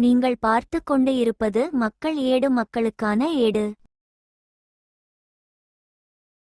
நீங்கள் பார்த்துக் கொண்டு இருப்பது மக்கள் ஏடு மக்களுக்கான ஏடு.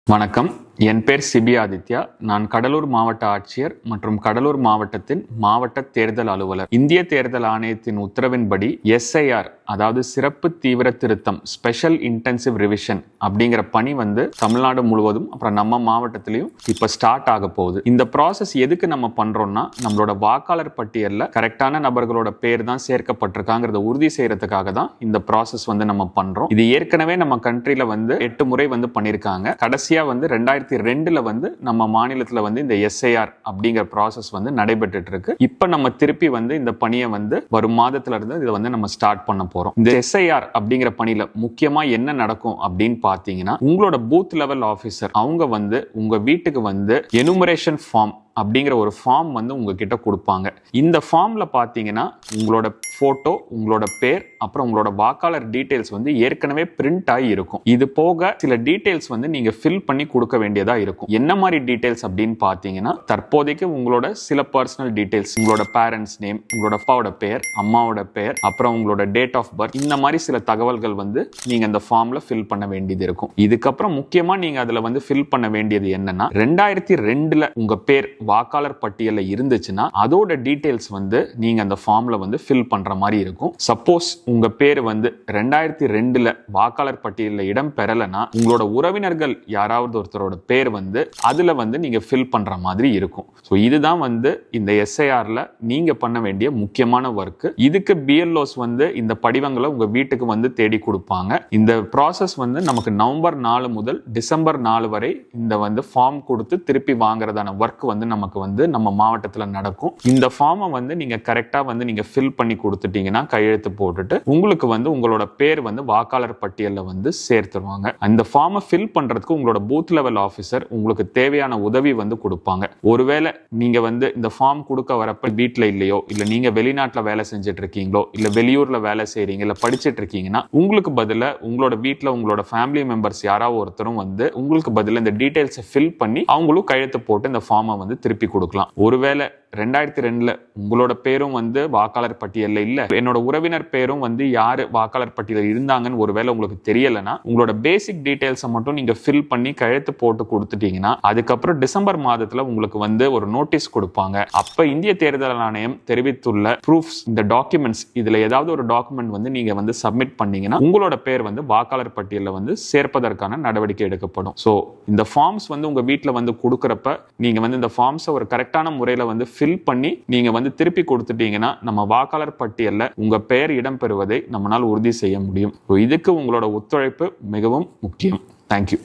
வணக்கம். என் பேர் சிபி ஆதித்யா. நான் கடலூர் மாவட்ட ஆட்சியர் மற்றும் கடலூர் மாவட்டத்தின் மாவட்ட தேர்தல் அலுவலர். இந்திய தேர்தல் ஆணையத்தின் உத்தரவின்படி எஸ்ஐஆர் அதாவது சிறப்பு தீவிர திருத்தம் ஸ்பெஷல் இன்டென்சிவ் ரிவிஷன் அப்படிங்கிற பணி வந்து தமிழ்நாடு முழுவதும் அப்புறம் நம்ம மாவட்டத்திலையும் இப்ப ஸ்டார்ட் ஆக போகுது. இந்த ப்ராசஸ் எதுக்கு நம்ம பண்றோம்னா நம்மளோட வாக்காளர் பட்டியலில் கரெக்டான நபர்களோட பேர் தான் சேர்க்கப்பட்டிருக்காங்கிறத உறுதி செய்யறதுக்காக தான் இந்த ப்ராசஸ் வந்து நம்ம பண்றோம். இது ஏற்கனவே நம்ம கண்ட்ரில வந்து எட்டு முறை வந்து பண்ணியிருக்காங்க கடைசியா வந்து ரெண்டாயிரத்தி ரெண்டில் வந்து நம்ம மாநிலத்தில் வந்து இந்த எஸ்ஐஆர் அப்படிங்கிற ப்ராசஸ் வந்து நடைபெற்றுட்டு இருக்கு இப்போ நம்ம திருப்பி வந்து இந்த பணியை வந்து வரும் மாதத்துல இருந்து இதை வந்து நம்ம ஸ்டார்ட் பண்ண போறோம். இந்த எஸ்ஐஆர் அப்படிங்கிற பணியில முக்கியமா என்ன நடக்கும் அப்படின்னு பாத்தீங்கன்னா உங்களோட பூத் லெவல் ஆஃபீஸர் அவங்க வந்து உங்க வீட்டுக்கு வந்து எனுமரேஷன் ஃபார்ம் அப்படிங்கிற ஒரு ஃபார்ம் வந்து உங்ககிட்ட கொடுப்பாங்க. இந்த ஃபார்ம்ல பார்த்தீங்கன்னா உங்களோட ஃபோட்டோ உங்களோட பேர் அப்புறம் உங்களோட வாக்காளர் டீட்டெயில்ஸ் வந்து ஏற்கனவே பிரிண்ட் ஆகி இருக்கும். இது போக சில டீட்டெயில்ஸ் வந்து நீங்க ஃபில் பண்ணி கொடுக்க வேண்டியதா இருக்கும். என்ன மாதிரி டீட்டெயில்ஸ் அப்படின்னு பார்த்தீங்கன்னா தற்போதைக்கு உங்களோட சில பர்சனல் டீட்டெயில்ஸ் உங்களோட பேரண்ட்ஸ் நேம் உங்களோட அப்பாவோட பேர் அம்மாவோட பேர் அப்புறம் உங்களோட டேட் ஆஃப் பர்த் இந்த மாதிரி சில தகவல்கள் வந்து நீங்க அந்த ஃபார்ம்ல ஃபில் பண்ண வேண்டியது இருக்கும். இதுக்கப்புறம் முக்கியமா நீங்க அதுல வந்து ஃபில் பண்ண வேண்டியது என்னன்னா ரெண்டாயிரத்தி ரெண்டுல உங்க பேர் வாக்காளர் பட்டியலில் இருந்துச்சுன்னா அதோட டீட்டெயில்ஸ் வந்து நீங்கள் அந்த ஃபார்மில் வந்து ஃபில் பண்ணுற மாதிரி இருக்கும். சப்போஸ் உங்கள் பேர் வந்து ரெண்டாயிரத்தி ரெண்டில் வாக்காளர் பட்டியலில் இடம் பெறலைன்னா உங்களோட உறவினர்கள் யாராவது ஒருத்தரோட பேர் வந்து அதில் வந்து நீங்கள் ஃபில் பண்ணுற மாதிரி இருக்கும். ஸோ இதுதான் வந்து இந்த எஸ்ஐஆரில் நீங்கள் பண்ண வேண்டிய முக்கியமான ஒர்க்கு இதுக்கு பிஎல்ஓஸ் வந்து இந்த படிவங்களை உங்கள் வீட்டுக்கு வந்து தேடி கொடுப்பாங்க. இந்த ப்ராசஸ் வந்து நமக்கு நவம்பர் நாலு முதல் டிசம்பர் நாலு வரை இந்த வந்து ஃபார்ம் கொடுத்து திருப்பி வாங்குறதான ஒர்க் வந்து நமக்கு வந்து நம்ம மாவட்டத்தில் நடக்கும். இந்த ஃபார்மை வந்து நீங்கள் கரெக்டாக வந்து நீங்கள் ஃபில் பண்ணி கொடுத்துட்டீங்கன்னா கையெழுத்து போட்டுட்டு உங்களுக்கு வந்து உங்களோட பேர் வந்து வாக்காளர் பட்டியலில் வந்து சேர்த்துருவாங்க. அந்த ஃபார்மை ஃபில் பண்ணுறதுக்கு உங்களோட பூத் லெவல் ஆஃபீஸர் உங்களுக்கு தேவையான உதவி வந்து கொடுப்பாங்க. ஒருவேளை நீங்கள் வந்து இந்த ஃபார்ம் கொடுக்க வரப்ப வீட்டில் இல்லையோ இல்லை நீங்கள் வெளிநாட்டில் வேலை செஞ்சுட்டு இருக்கீங்களோ இல்லை வெளியூரில் வேலை செய்கிறீங்க இல்லை படிச்சுட்டு இருக்கீங்கன்னா உங்களுக்கு பதிலாக உங்களோட வீட்டில் உங்களோட ஃபேமிலி மெம்பர்ஸ் யாராவது ஒருத்தரும் வந்து உங்களுக்கு பதில் இந்த டீட்டெயில்ஸை ஃபில் பண்ணி அவங்களும் கையெழுத்து போட்டு இந்த ஃபார்மை வந்து திருப்பி கொடுக்கலாம். ஒருவேளை ரெண்டாயிரத்தி ரெண்டுல உங்களோட பேரும் வந்து வாக்காளர் பட்டியலில் இல்ல. என்னோட உறவினர் பேரும் வந்து யார் வாக்காளர் பட்டியலில் இருந்தாங்கன்னு ஒருவேளை உங்களுக்கு தெரியலனா உங்களோட பேசிக் டீட்டெயில்ஸை மட்டும் நீங்க ஃபில் பண்ணி கழுத்து போட்டு கொடுத்துட்டீங்கன்னா அதுக்கப்புறம் டிசம்பர் மாதத்துல உங்களுக்கு வந்து ஒரு நோட்டீஸ் கொடுப்பாங்க. அப்ப இந்திய தேர்தல் ஆணையம் தெரிவித்துள்ள ப்ரூஃப்ஸ் இந்த டாக்குமெண்ட்ஸ் இதுல ஏதாவது ஒரு டாக்குமெண்ட் வந்து நீங்க வந்து சப்மிட் பண்ணீங்கன்னா உங்களோட பேர் வந்து வாக்காளர் பட்டியலில் வந்து சேர்ப்பதற்கான நடவடிக்கை எடுக்கப்படும். ஸோ இந்த ஃபார்ம்ஸ் வந்து உங்க வீட்டில் வந்து கொடுக்குறப்ப நீங்க வந்து இந்த ஃபார்ம்ஸை ஒரு கரெக்டான முறையில் வந்து ஃபில் பண்ணி நீங்க வந்து திருப்பி கொடுத்துட்டீங்கன்னா நம்ம வாக்காளர் பட்டியலில் உங்க பெயர் இடம்பெறுவதை நம்மளால் உறுதி செய்ய முடியும். இதுக்கு உங்களோட ஒத்துழைப்பு மிகவும் முக்கியம். தேங்க்யூ